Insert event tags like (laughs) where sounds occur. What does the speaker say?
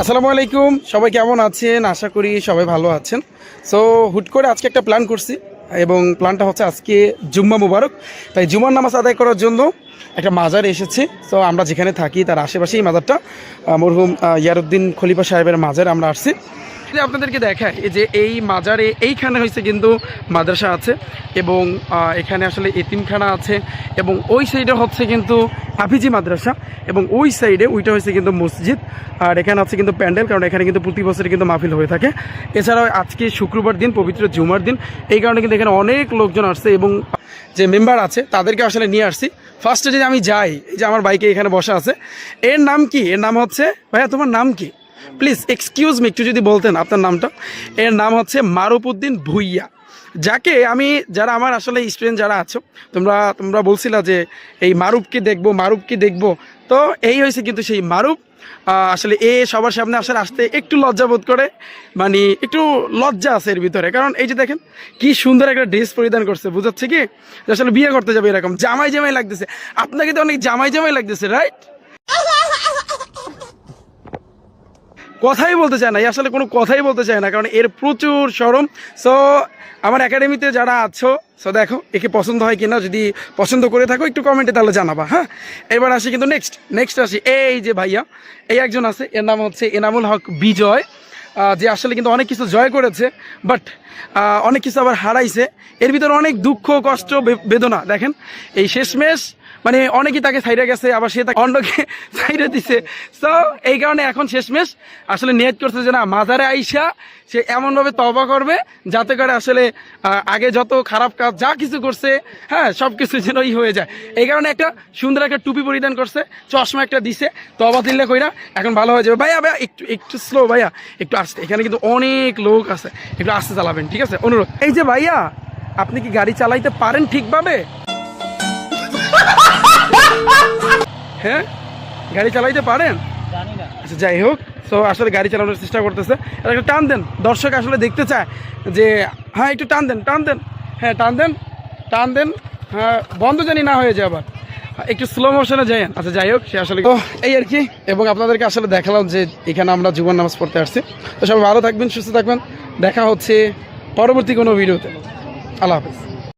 আসসালামু আলাইকুম। সবাই কেমন আছেন? আশা করি সবাই ভালো আছেন। সো হুট করে আজকে একটা প্ল্যান করছি এবং প্ল্যানটা হচ্ছে আজকে জুম্মা মুবারক। তাই জুম্মার নামাজ আদায় করার জন্য একটা মাজার এসেছে। তো আমরা যেখানে থাকি, তার আশেপাশেই মাজারটা। মরহুম ইয়ারুদ্দিন খলিফা সাহেবের মাজার আমরা আসছি। আপনাদেরকে দেখায় যে এই মাজারে এইখানে হয়েছে কিন্তু মাদ্রাসা আছে এবং এখানে আসলে এতিমখানা আছে এবং ওই সাইডে হচ্ছে কিন্তু হাফিজি মাদ্রাসা এবং ওই সাইডে ওইটা হয়েছে কিন্তু মসজিদ। আর এখানে আছে কিন্তু প্যান্ডেল কারণ এখানে কিন্তু প্রতি বছর কিন্তু মাহফিল হয়ে থাকে। এছাড়াও আজকে শুক্রবার দিন, পবিত্র জুমার দিন, এই কারণে কিন্তু এখানে অনেক লোকজন আসছে এবং যে মেম্বার আছে তাদেরকে আসলে নিয়ে আসছি। ফার্স্টে যদি আমি যাই যে আমার বাইকে এখানে বসা আছে, এর নাম কি? এর নাম হচ্ছে, ভাইয়া তোমার নাম কি? প্লিজ এক্সকিউজ মি একটু যদি বলতেন আপনার নামটা। এর নাম হচ্ছে মারুপুদ্দিন ভুইয়া। যাকে আমি, যারা আমার আসলে স্টুডেন্ট যারা আছো, তোমরা তোমরা বলছিলা যে এই মারুপকে দেখব মারুপকে দেখব। তো এই হয়েছে কিন্তু সেই মারুপ আসলে এ সবার সামনে আসলে আসতে একটু লজ্জা বোধ করে। মানে একটু লজ্জা আছে এর ভিতরে। কারণ এই যে দেখেন, কি সুন্দর একটা ড্রেস পরিধান করছে, বুঝাচ্ছে কি? আসলে বিয়ে করতে যাবে এরকম। জামাই জামাই লাগতেছে। আপনাকে তো অনেক জামাই জামাই লাগতেছে রাইট কথাই বলতে চায় না আসলে কোনো কথাই বলতে চায় না, কারণ এর প্রচুর সরম। সো আমার একাডেমিতে যারা আছো সো দেখো একে পছন্দ হয় কিনা, যদি পছন্দ করে থাকো, একটু কমেন্টে তাহলে জানাবা হ্যাঁ? এবার আসি কিন্তু নেক্সট নেক্সট আসি। এই যে ভাইয়া, এই একজন আছে, এর নাম হচ্ছে এনামুল হক বিজয়। যে আসলে কিন্তু অনেক কিছু জয় করেছে বাট অনেক কিছু আবার হারাইছে। এর ভিতরে অনেক দুঃখ, কষ্ট বেদনা, দেখেন। এই শেষমেশ মানে অনেকেই তাকে ছাইড়ে গেছে, আবার সে তাকে অন্যকে (laughs) ছাইড়ে দিছে। তো এই কারণে এখন শেষমেশ, আসলে নিয়ত করছে যে না, মাজারে আইসা সে এমনভাবে তবা করবে, যাতে করে আসলে আগে যত খারাপ কাজ, যা কিছু করছে হ্যাঁ সব কিছু যেন ই হয়ে যায়। এই কারণে একটা সুন্দর একটা টুপি পরিধান করছে, চশমা একটা দিছে তবা দিলে কইরা এখন ভালো হয়ে যাবে। ভাইয়া ভাইয়া, একটু একটু স্লো ভাইয়া, একটু আসতে এখানে কিন্তু অনেক লোক আছে। একটু আসতে চালাবেন ঠিক আছে? অনুরোধ। এই যে ভাইয়া আপনি কি গাড়ি চালাইতে পারেন ঠিকভাবে? হ্যাঁ? গাড়ি চালাইতে পারেন? আচ্ছা যাই হোক। তো আসলে গাড়ি চালানোর চেষ্টা করতেছে। আর একটা টান দেন। দর্শক আসলে দেখতে চায় যে হ্যাঁ একটু টান দেন টান দেন। হ্যাঁ টান দেন টান দেন। হ্যাঁ বন্ধ জানি না হয়ে যায় আবার। একটু স্লো মোশনে যাই আচ্ছা যাই হোক, সে আসলে এই আর কি, এবং আপনাদেরকে আসলে দেখালাম যে এখানে আমরা জীবন নামাজ পড়তে আসছি। তো সবাই ভালো থাকবেন, সুস্থ থাকবেন। দেখা হচ্ছে পরবর্তী কোনো ভিডিওতে। আল্লাহ হাফিজ।